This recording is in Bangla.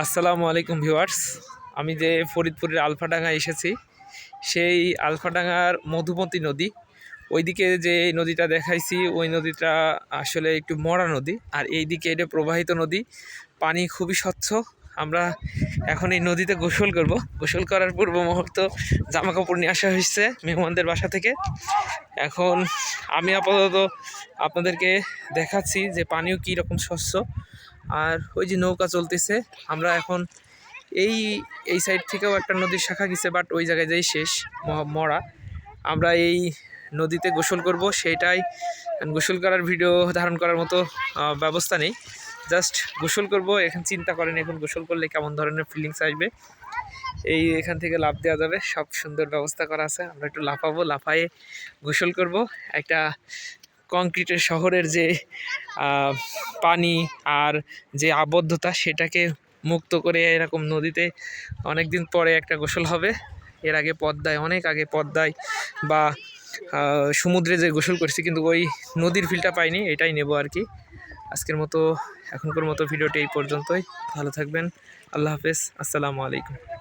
আসসালামু আলাইকুম ভিউয়ার্স। আমি যে ফরিদপুরের আলফাডাঙ্গা এসেছি, সেই আলফাডাঙ্গার মধুমতি নদী। ওইদিকে যে নদীটা দেখাইছি, ওই নদীটা আসলে একটু মরা নদী। আর এই দিকে এটা প্রবাহিত নদী। পানি খুবই স্বচ্ছ। আমরা এখন এই নদীতে গোসল করব। গোসল করার পূর্ব মুহূর্ত জামা কাপড় নিয়ে আসা হয়েছে মেহমানদের বাসা থেকে। এখন আমি আপাতত আপনাদেরকে দেখাচ্ছি যে পানিও কী রকম স্বচ্ছ। আর ওই যে নৌকা চলতেছে, আমরা এখন এই এই সাইড থেকেও একটা নদীর শাখা গেছে বাট ওই জায়গায় যাই শেষ মরা। আমরা এই নদীতে গোসল করব, সেটাই গোসল করার ভিডিও ধারণ করার মতো ব্যবস্থা নেই। জাস্ট গোসল করব, এখন চিন্তা করেন এখন গোসল করলে কেমন ধরনের ফিলিংস আসবে। এই এখান থেকে লাভ দেওয়া যাবে, সব সুন্দর ব্যবস্থা করা আছে, আমরা একটু লাফাবো, লাফায়ে গোসল করব। একটা কংক্রিটের শহরের যে পানি আর যে আবদ্ধতা সেটাকে মুক্ত করে এরকম নদীতে অনেক দিন পরে একটা গোসল হবে। এর আগে পদ্মায়, অনেক আগে পদ্মায় বা সমুদ্রে যে গোসল করছি কিন্তু ওই নদীর ফিলটা পাইনি, এটাই নেব আর কি। আজকের মতো, এখনকার মতো ভিডিওটি এই পর্যন্তই। ভালো থাকবেন। আল্লাহ হাফেজ। আসসালামু আলাইকুম।